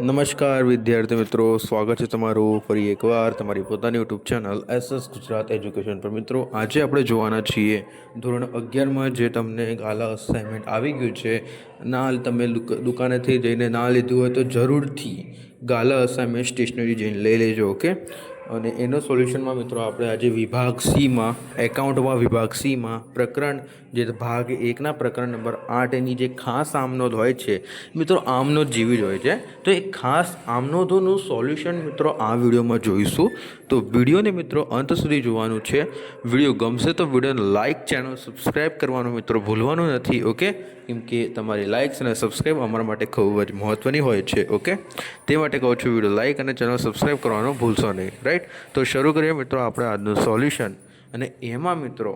નમસ્કાર, વિદ્યાર્થી મિત્રો. સ્વાગત છે તમારું ફરી એકવાર તમારી પોતાની YouTube channel S S Gujarat education પર. મિત્રો, આજે આપણે જોવાના છીએ ધોરણ અગિયારમાં જે તમને ગાલા અસાઇનમેન્ટ આવી ગયું છે. ના તમે દુક- દુકાનેથી જઈને ના લીધું હોય તો જરૂરથી ગાલા અસાઇનમેન્ટ સ્ટેશનરી જઈને લઈ લેજો ઓકે અને એનો સોલ્યુશનમાં મિત્રો આપણે આજે વિભાગ સીમાં એકાઉન્ટમાં વિભાગ સીમાં પ્રકરણ, જે ભાગ એકના પ્રકરણ નંબર આઠ એની જે ખાસ આમનોદ હોય છે, મિત્રો આમનોદ જેવી જ હોય છે. તો એ ખાસ આમનોદોનું સોલ્યુશન મિત્રો આ વિડીયોમાં જોઈશું. તો વિડીયોને મિત્રો અંત સુધી જોવાનું છે. વીડિયો ગમશે તો વિડીયોને લાઇક ચેનલ સબસ્ક્રાઈબ કરવાનું મિત્રો ભૂલવાનું નથી ઓકે કેમ કે તમારી લાઇક્સ અને સબસ્ક્રાઈબ અમારા માટે ખૂબ જ મહત્ત્વની હોય છે ઓકે તે માટે કહું છું વીડિયો લાઇક અને ચેનલ સબસ્ક્રાઈબ કરવાનું ભૂલશો નહીં રાઈટ તો શરૂ કરીએ મિત્રો આપણે આજનું સોલ્યુશન અને એમાં મિત્રો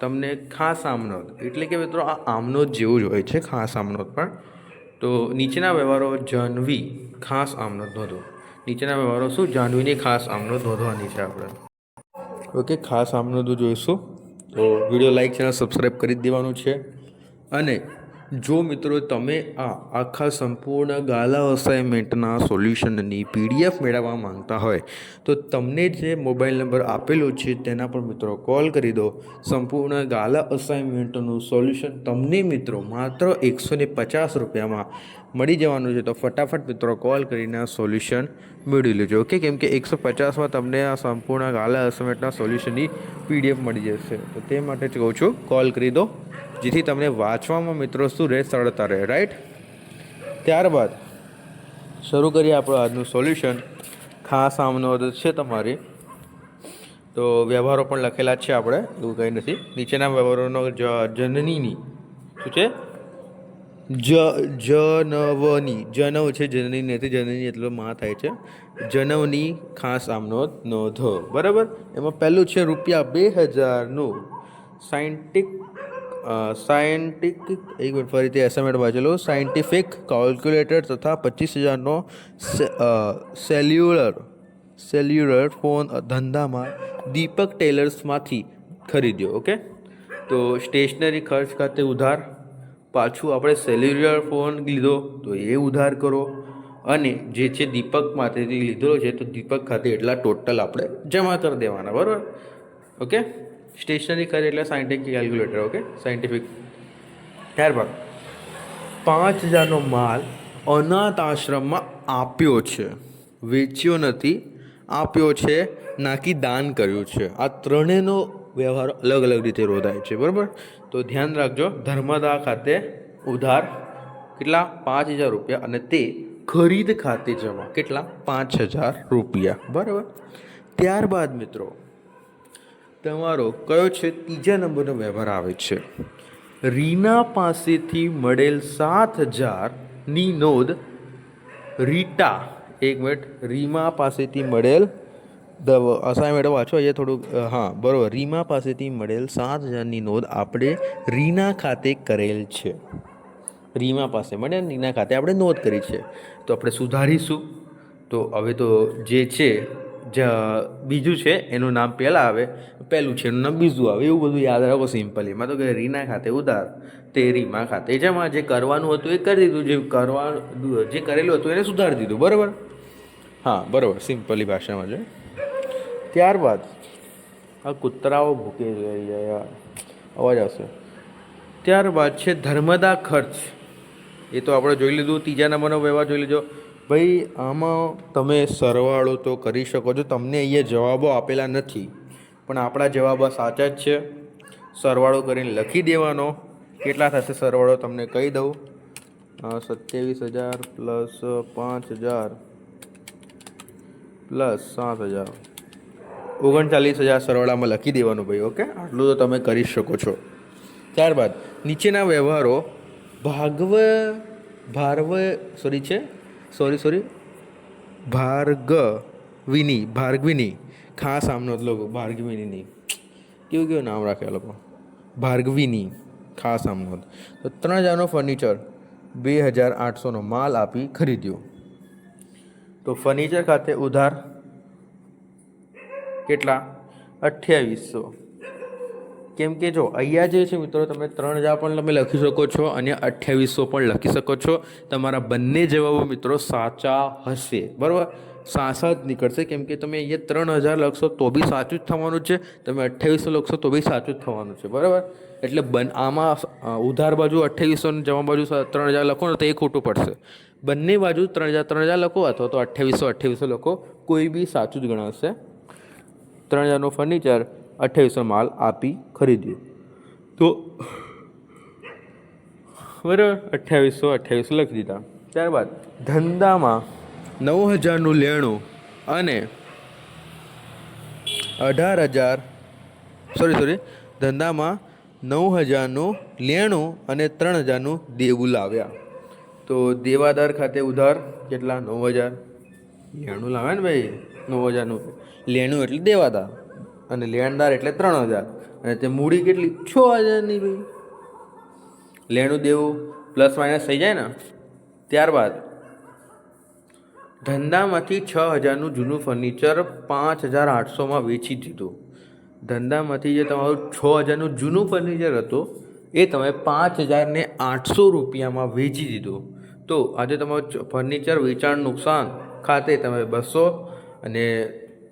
તમને ખાસ આમનોદ, એટલે કે મિત્રો આ આમનોદ જેવું જ હોય છે, ખાસ આમનોદ પણ. તો નીચેના વ્યવહારો જાહ્નવી ખાસ આમનોદ નોંધો. નીચેના વ્યવહારો શું? જાહ્નવીની ખાસ આમનોદ નોંધવાની છે આપણે. ઓકે ખાસ આમનોંધો જોઈશું. તો વીડિયો લાઈક ચેનલ સબસ્ક્રાઈબ કરી દેવાનું છે. અને જો મિત્રો તમે આ આખા સંપૂર્ણ ગાલા અસાઇનમેન્ટના સોલ્યુશનની પીડીએફ મેળવવા માંગતા હોય, તો તમને જે મોબાઈલ નંબર આપેલો છે તેના પર મિત્રો કોલ કરી દો. સંપૂર્ણ ગાલા અસાઇનમેન્ટનું સોલ્યુશન તમને મિત્રો માત્ર એકસો પચાસ રૂપિયામાં મળી જવાનું છે. તો ફટાફટ મિત્રો કોલ કરીને આ સોલ્યુશન મેળવી લેજો. ઓકે કેમ કે એકસો પચાસમાં તમને આ સંપૂર્ણ ગાલા અસાઇનમેન્ટના સોલ્યુશનની પીડીએફ મળી જશે. તો તે માટે જ કહું છું કોલ કરી દો. જેથી તમને વાંચવામાં મિત્રો શું રહે, સરળતા રહે રાઈટ ત્યારબાદ શરૂ કરીએ આપણું આજનું સોલ્યુશન ખાસ આમનો છે તમારી. તો વ્યવહારો પણ લખેલા છે આપણે, એવું કંઈ નથી. નીચેના વ્યવહારોનો જનનીની શું છે? જ, જનવની. જનવ છે જનની નથી જનની એટલો માં થાય છે. જનવની ખાસ આમનો નોંધો. બરાબર? એમાં પહેલું છે રૂપિયા બે હજારનું સાયન્ટિક સાયન્ટિક એક મિનિટ ફરીથી એસએમએડ વાંચેલો સાયન્ટિફિક કેલ્ક્યુલેટર તથા પચીસ હજારનો સેલ્યુલર સેલ્યુલર ફોન ધંધામાં દીપક ટેલર્સમાંથી ખરીદ્યો ઓકે તો સ્ટેશનરી ખર્ચ ખાતે ઉધાર, પાછું આપણે સેલ્યુલર ફોન લીધો, તો એ ઉધાર કરો. અને જે છે દીપકમાંથી લીધેલો છે, તો દીપક ખાતે એટલા ટોટલ આપણે જમા કરી દેવાના, બરાબર? ઓકે સ્ટેશનરી ખર્ચ એટલે સાયન્ટિફિક કેલ્ક્યુલેટર ઓકે સાયન્ટિફિક ત્યારબાદ, પાંચ હજારનો માલ અનાથ આશ્રમમાં આપ્યો છે. વેચ્યો નથી, આપ્યો છે નાકી દાન કર્યું છે. આ ત્રણેયનો વ્યવહાર અલગ અલગ રીતે રોધાય છે, બરાબર? તો ધ્યાન રાખજો, ધર્મદા ખાતે ઉધાર કેટલા? પાંચ હજાર રૂપિયા અને તે ખરીદ ખાતે જમા કેટલા? પાંચ હજાર રૂપિયા, બરાબર? ત્યારબાદ મિત્રો તમારો કયો છે, ત્રીજા નંબરનો વ્યવહાર આવે છે. રીના પાસેથી મળેલ સાત હજારની નોંધ રીટા, એક મિનિટ, રીમા પાસેથી મળેલ દ અસાઇનમેન્ટ વાંચો, અહીંયા થોડુંક હા, બરાબર, રીમા પાસેથી મળેલ સાત હજારની નોંધ આપણે રીના ખાતે કરેલ છે. રીમા પાસે મળે રીના ખાતે આપણે નોંધ કરી છે. તો આપણે સુધારીશું. તો હવે તો જે છે જ બીજું છે, એનું નામ પહેલાં આવે, પહેલું છે, એનું નામ બીજું આવે, એવું બધું યાદ રાખો સિમ્પલ એમાં. તો કે રીના ખાતે ઉધાર તે રીમા ખાતે જેમાં જે કરવાનું હતું એ કરી દીધું, જે કરવાનું, જે કરેલું હતું એને સુધારી દીધું, બરાબર? હા, બરાબર સિમ્પલી ભાષામાં છે. ત્યારબાદ, આ કૂતરાઓ ભૂકે અવાજ આવશે. ત્યારબાદ છે, ધર્મદા ખર્ચ. એ તો આપણે જોઈ લીધું, ત્રીજા નંબરનો વ્યવહાર જોઈ લીધો. ભાઈ, આમાં તમે સરવાળો તો કરી શકો છો. તમને અહીંયા જવાબો આપેલા નથી. પણ આપણા જવાબો સાચા જ છે. સરવાળો કરીને લખી દેવાનો. કેટલા થશે સરવાળો તમને કહી દઉં. સત્યાવીસ હજાર પ્લસ પાંચ હજાર પ્લસ સાત હજાર. ઓગણચાલીસ હજાર સરવાળામાં લખી દેવાનું ભાઈ, ઓકે? આટલું તો તમે કરી શકો છો. ત્યારબાદ નીચેના વ્યવહારો ભાગવ, ભારવ, સોરી છે સોરી સોરી ભાર્ગવિની ભાર્ગવિની. ખાસ આમનો લોકો ભાર્ગવિનીની. કેવું કેવું નામ રાખે લોકો? ભાર્ગવિની. ખાસ આમનો તો ત્રણ હજારનો ફર્નિચર બે હજાર આઠસોનો માલ આપી ખરીદ્યો. તો ફર્નિચર ખાતે ઉધાર કેટલા? અઠ્યાવીસો. કેમ કે જો, અહીંયા જે છે મિત્રો, તમે ત્રણ હજાર પણ તમે લખી શકો છો અને અઠ્યાવીસો પણ લખી શકો છો. તમારા બંને જવાબો મિત્રો સાચા હશે. બરાબર? સાસા જ નીકળશે. કેમ કે તમે અહીંયા ત્રણ હજાર લખશો તો બી સાચું જ થવાનું છે. તમે અઠ્યાવીસો લખશો તો બી સાચું જ થવાનું છે. બરાબર? એટલે બન, આમાં ઉધાર બાજુ અઠ્યાવીસો અને જમા બાજુ ત્રણ હજાર લખો ને તો એ ખોટું પડશે. બંને બાજુ ત્રણ હજાર ત્રણ હજાર લખો અથવા તો અઠ્યાવીસો અઠ્યાવીસો લખો, કોઈ બી સાચું જ ગણાશે. ત્રણ હજારનું ફર્નિચર અઠ્યાવીસો માલ આપી ખરીદ્યું. તો બરાબર, અઠ્યાવીસો અઠ્યાવીસો લખી દીધા. ત્યારબાદ, ધંધામાં નવ હજારનું લેણું અને અઢાર હજાર સોરી સોરી ધંધામાં નવ હજારનું લેણું અને ત્રણ હજારનું દેવું લાવ્યા. તો દેવાદાર ખાતે ઉધાર કેટલા? નવ હજાર લેણું લાવ્યા ને ભાઈ? નવ હજારનું લેણું એટલે દેવાદાર અને લેણદાર એટલે ત્રણ હજાર અને તે મૂડી કેટલી છ હજારની ભાઈ. લેણું દેવું પ્લસ માઇનસ થઈ જાય ને, ત્યારબાદ ધંધામાંથી છ હજારનું જૂનું ફર્નિચર પાંચ હજાર આઠસોમાં વેચી દીધું. ધંધામાંથી જે તમારું છ હજારનું જૂનું ફર્નિચર હતું, એ તમે પાંચ હજારને આઠસો રૂપિયામાં વેચી દીધું. તો આજે તમારું ફર્નિચર વેચાણ નુકસાન ખાતે તમે બસો અને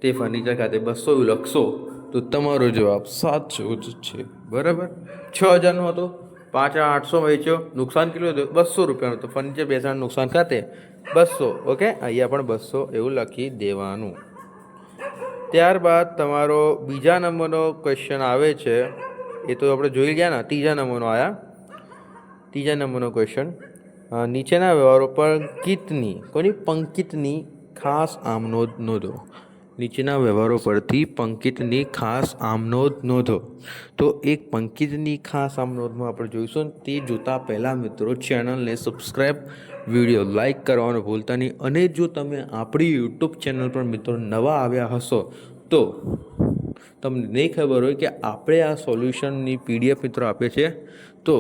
તે ફર્નિચર ખાતે બસો લખશો. તો તમારો જવાબ સાચો જ છે. બરાબર? છ હજારનો હતો. પાંચ આઠસો વેચ્યો. નુકસાન કેટલું હતું? બસો રૂપિયાનું તો ફર્નિચર બેસાણ નુકસાન ખાતે. બસો, ઓકે? અહીંયા પણ બસો એવું લખી દેવાનું. ત્યારબાદ તમારો બીજા નંબરનો ક્વેશ્ચન આવે છે. એ તો આપણે જોઈ ગયા ને? ત્રીજા નંબરનો આવ્યા ત્રીજા નંબરનો ક્વેશ્ચન નીચેના વ્યવહારો પર કિતની કોની? પંકિતની ખાસ આમનોંધ નોંધો. નીચેના વ્યવહારો પરથી પંકિતની ખાસ આમનોંધ નોંધો. તો એક પંકિતની ખાસ આમનોંધમાં આપણે જોઈશું તે જોતાં પહેલાં મિત્રો ચેનલને સબસ્ક્રાઈબ વીડિયો લાઇક કરવાનું ભૂલતા નહીં. અને જો તમે આપણી યુટ્યુબ ચેનલ પર મિત્રો નવા આવ્યા હશો, તો તમને નહીં ખબર હોય કે આપણે આ સોલ્યુશનની પીડીએફ મિત્રો આપે છે તો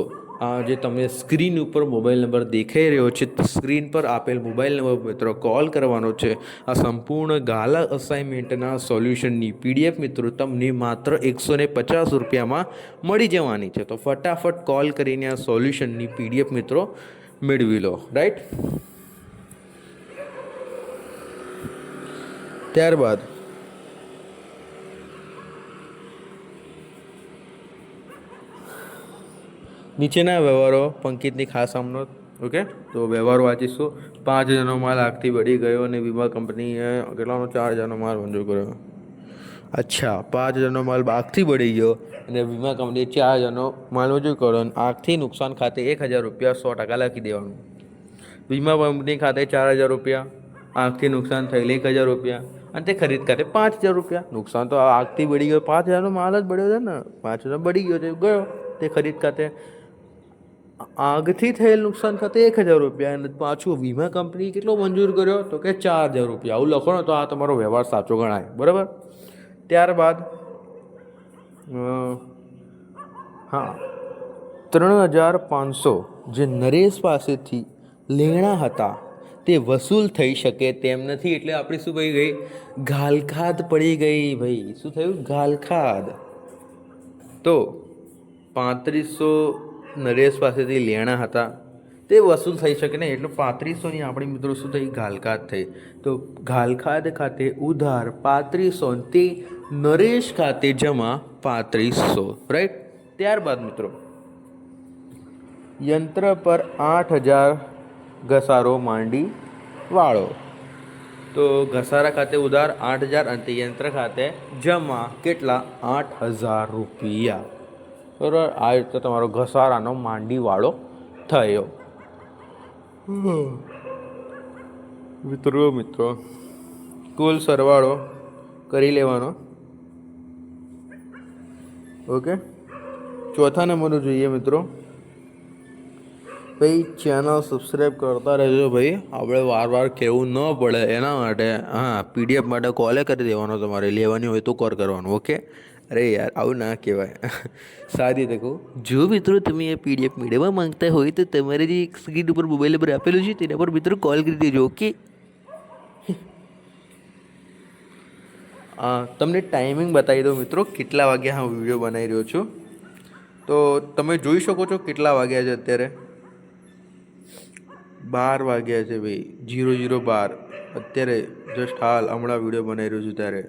આ જે તમને સ્ક્રીન ઉપર મોબાઈલ નંબર દેખાઈ રહ્યો છે સ્ક્રીન પર આપેલ મોબાઈલ નંબર મિત્રો કોલ કરવાનો છે. આ સંપૂર્ણ ગાલા અસાઇનમેન્ટના સોલ્યુશનની પીડીએફ મિત્રો તમને માત્ર એકસો ને પચાસ રૂપિયામાં મળી જવાની છે. તો ફટાફટ કોલ કરીને આ સોલ્યુશનની પીડીએફ મિત્રો મેળવી લો. રાઈટ? ત્યારબાદ નીચેના વ્યવહારો પંકિતની ખાસ સામનો ઓકે તો વ્યવહારો વાંચીશું. પાંચ હજારનો માલ આગથી બળી ગયો અને વીમા કંપનીએ કેટલાનો? ચાર હજારનો માલ મંજૂર કર્યો. અચ્છા, પાંચ હજારનો માલ આગથી બળી ગયો અને વીમા કંપનીએ ચાર હજારનો માલ મંજૂર કર્યો અને આગથી નુકસાન ખાતે એક હજાર રૂપિયા સો ટકા લખી દેવાનું. વીમા કંપની ખાતે ચાર હજાર રૂપિયા, આગથી નુકસાન થયેલ એક હજાર રૂપિયા અને તે ખરીદ ખાતે પાંચ હજાર રૂપિયા. નુકસાન તો આગથી બળી ગયો, પાંચ હજારનો માલ જ બળ્યો છે ને. પાંચ હજાર બળી ગયો છે, ગયો. તે ખરીદ ખાતે આગથી થયેલ નુકસાન ખાતે એક હજાર રૂપિયા અને પાછું વીમા કંપની કેટલો મંજૂર કર્યો? તો કે ચાર હજાર રૂપિયા. આવું લખો ને તો આ તમારો વ્યવહાર સાચો ગણાય. બરાબર? ત્યારબાદ હા. ત્રણ હજાર પાંચસો જે નરેશ પાસેથી લેણા હતા, તે વસૂલ થઈ શકે તેમ નથી. એટલે આપણી શું થઈ ગઈ? ગાલખાદ પડી ગઈ ભાઈ. શું થયું? ગાલખાદ. તો પાંત્રીસો નરેશ પાસેથી લેણા હતા. તે વસૂલ થઈ શકે ને એટલે પાંત્રીસોની આપણી મિત્રો શું થઈ? ઘાલખાત થઈ. તો ઘાલખાત ખાતે ઉધાર પાંત્રીસો તે નરેશ ખાતે જમા પાંત્રીસો રાઈટ ત્યારબાદ મિત્રો, યંત્ર પર આઠ હજાર ઘસારો માંડી વાળો. તો ઘસારા ખાતે ઉધાર આઠ હજાર અને યંત્ર ખાતે જમા કેટલા? આઠ હજાર રૂપિયા. બરાબર? આ રીતે તમારો ઘસારાનો માંડીવાળો થયો. મિત્રો મિત્રો. કુલ સરવાળો કરી લેવાનો. ઓકે? ચોથા નંબરનું જોઈએ, મિત્રો. ભાઈ ચેનલ સબસ્ક્રાઈબ કરતા રહેજો ભાઈ. આપણે વાર વાર કહેવું ન પડે. એના માટે, હા પીડીએફ માટે કોલે કરી દેવાનો તમારે. લેવાની હોય તો કોલ કરવાનો, ઓકે? અરે યાર આવું ના કહેવાય. સારી રીતે કહું. જો મિત્રો તમે એ પીડીએફ મેળવવા માંગતા હોય તો તમારે જે સ્ક્રીન ઉપર મોબાઈલ નંબર આપેલો છે તેના પર મિત્રો કોલ કરી દેજો ઓકે તમને ટાઈમિંગ બતાવી દઉં મિત્રો કેટલા વાગ્યા હું વીડિયો બનાવી રહ્યો છું. તો તમે જોઈ શકો છો કેટલા વાગ્યા છે અત્યારે? બાર વાગ્યા છે ભાઈ. જીરો જીરો બાર. અત્યારે જસ્ટ હાલ હમણાં વીડિયો બનાવી રહ્યો છું ત્યારે.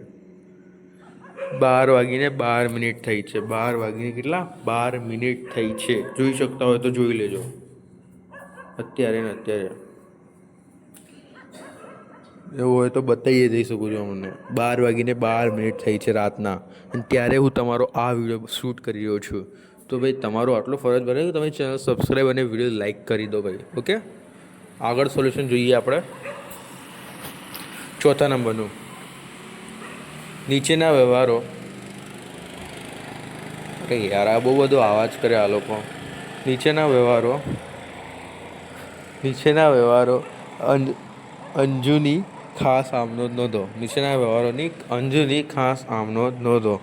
બાર વાગીને બાર મિનિટ થઈ છે. બાર વાગીને કેટલા? બાર મિનિટ થઈ છે. જોઈ શકતા હોય તો જોઈ લેજો. અત્યારે ને અત્યારે. એવું હોય તો બતાવીએ જઈ શકું છું અમને બાર વાગીને બાર મિનિટ થઈ છે રાતના. અને ત્યારે હું તમારો આ વીડિયો શૂટ કરી રહ્યો છું. તો ભાઈ, તમારો આટલો ફરજ બને કે તમે ચેનલ સબસ્ક્રાઈબ અને વીડિયો લાઇક કરી દો ભાઈ, ઓકે? આગળ સોલ્યુશન જોઈએ આપણે. ચોથા નંબરનું. નીચેના વ્યવહારો. અરે યાર, આ બહુ બધો આવાજ કરે આ લોકો. નીચેના વ્યવહારો. નીચેના વ્યવહારો. અંજ, અંજુની ખાસ આમનોંધ નોંધો. નીચેના વ્યવહારોની અંજુની ખાસ આમનોંધ નોંધો.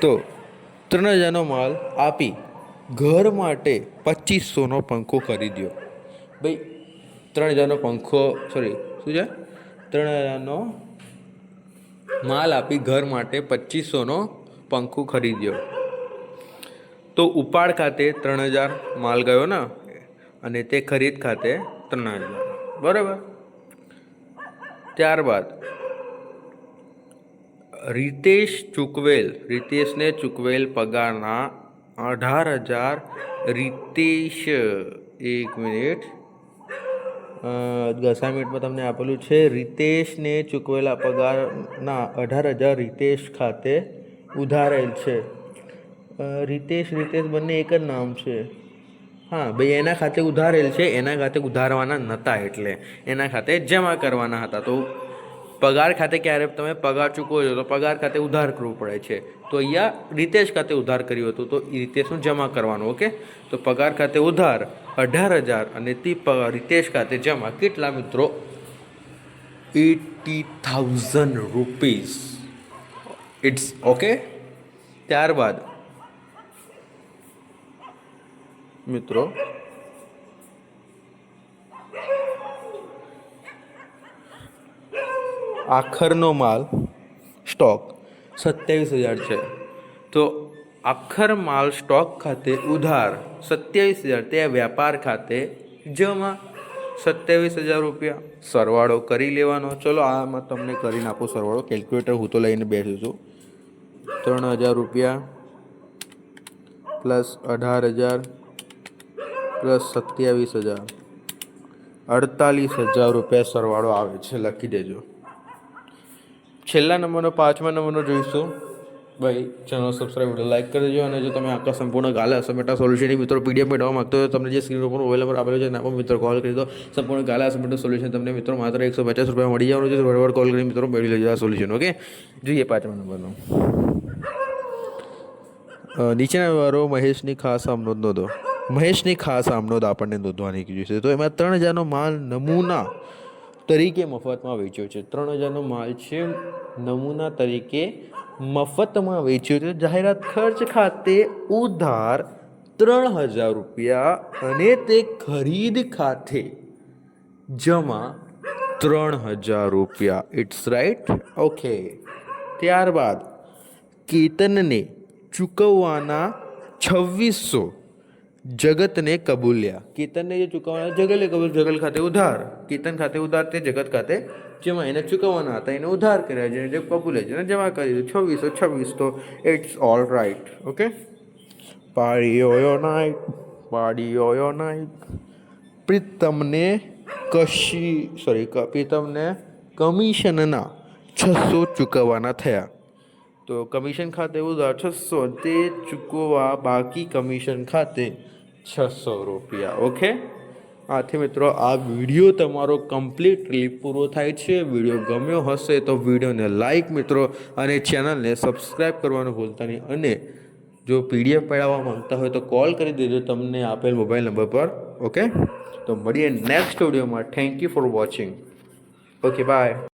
તો ત્રણ હજારનો માલ આપી ઘર માટે પચીસોનો પંખો ખરીદ્યો. ભાઈ ત્રણ હજારનો પંખો સોરી શું છે? ત્રણ હજારનો માલ આપી ઘર માટે પચીસોનો પંખો ખરીદ્યો. તો ઉપાડ ખાતે ત્રણ હજાર માલ ગયો ને, અને તે ખરીદ ખાતે ત્રણ હજાર. બરાબર? ત્યારબાદ, રીતેશ ચૂકવેલ, રીતેશને ચૂકવેલ પગારના અઢાર હજાર રીતેશ, એક મિનિટ. દસા મિનિટમાં તમને આપેલું છે, રિતેશને ચૂકવેલા પગારના અઢાર હજાર રિતેશ ખાતે ઉધારેલ છે. રીતેશ રીતેશ બંને એક જ નામ છે. હા, ભાઈ, એના ખાતે ઉધારેલ છે, એના ખાતે ઉધારવાના નહોતા એટલે. એના ખાતે જમા કરવાના હતા. તો પગાર ખાતે ક્યારે તમે પગાર ચૂકવો છો? તો પગાર ખાતે ઉધાર કરવું પડે છે. તો અહીંયા રીતેશ ખાતે ઉધાર કર્યું હતું. તો એ રીતેશનું જમા કરવાનું, ઓકે? તો પગાર ખાતે ઉધાર અઢાર હજાર અને તે રીતેશ ખાતે જમા કેટલા મિત્રો? Eighty thousand rupees it's okay? ત્યારબાદ, મિત્રો આખરનો માલ સ્ટોક સત્યાવીસ હજાર છે. તો આખર માલ સ્ટોક ખાતે ઉધાર સત્યાવીસ હજાર, તે વ્યાપાર ખાતે જમા સત્યાવીસ હજાર રૂપિયા. સરવાળો કરી લેવાનો. ચલો આમાં તમને કરીને આપું સરવાળો. કેલ્ક્યુલેટર હું તો લઈને બેસું છું. ત્રણ હજાર રૂપિયા પ્લસ અઢાર હજાર પ્લસ સત્યાવીસ હજાર. અડતાલીસ હજાર રૂપિયા સરવાળો આવે છે. લખી દેજો. છેલ્લા નંબરનો, પાંચમા નંબરનો જોઈશું. ભાઈ ચેનલ સબસ્ક્રાઈબ લાઈક કરી દેજો અને જો તમે આખા સંપૂર્ણ ગાલા સમેટા સોલ્યુશનની મિત્રો પીડીએફ મેળવવા માગતો હોય તમને જે સ્ક્રીન ઉપર મોબાઈલ નંબર આપેલો છે એના પર મિત્રો કોલ કરી દો. સંપૂર્ણ ગાલા સમેટા સોલ્યુશન તમને મિત્રો માત્ર એકસો પચાસ રૂપિયા મળી જવાનું છે. બરાબર કોલ કરી મિત્રો મેળવી લેજો આ સોલ્યુશન ઓકે જોઈએ પાંચમા નંબરનો. નીચેના વારો મહેશની ખાસ આમનો નોંધો. મહેશની ખાસ આમનોદ આપણને નોંધવાની કીધું તો એમાં ત્રણ હજારનો માલ નમૂના તરીકે મફતમાં વેચ્યો છે. ત્રણ હજારનો માલ છે, નમૂના તરીકે મફતમાં વેચ્યો છે. જાહેરાત ખર્ચ ખાતે ઉધાર ત્રણ હજાર રૂપિયા અને તે ખરીદ ખાતે જમા ત્રણ હજાર રૂપિયા. ઇટ્સ રાઈટ ઓકે ત્યારબાદ કેતનને ચૂકવવાના છવ્વીસો જગતને કબૂલ્યા. કેતનને જે ચૂકવવાના જગલે કબૂલ જગલ ખાતે ઉધાર. કેતન ખાતે ઉધાર તે જગત ખાતે જેમાં એને ચૂકવવાના હતા એને ઉધાર કર્યા છે જે કબૂલે છે એને જમા કરી દીધું છવ્વીસો છવ્વીસ તો ઇટ્સ ઓલ રાઈટ ઓકે પાડી ઓયો નાઇટ પાડી ઓયો નાઇટ પ્રીતમને કશી સોરી પ્રીતમને કમિશનના છસો ચૂકવવાના થયા. તો કમિશન ખાતે ઉધાર છસો તે ચૂકવવા બાકી કમિશન ખાતે છસો રૂપિયા, ઓકે? આથી મિત્રો, આ વીડિયો તમારો કમ્પ્લીટલી પૂરો થાય છે. વીડિયો ગમ્યો હશે તો વિડીયોને લાઈક મિત્રો અને ચેનલને સબસ્ક્રાઈબ કરવાનું ભૂલતા નહીં. અને જો પીડીએફ પડાવવા માંગતા હોય તો કોલ કરી દેજો તમને આપેલ મોબાઈલ નંબર પર, ઓકે? તો મળીએ નેક્સ્ટ વિડીયોમાં. Thank you for watching okay bye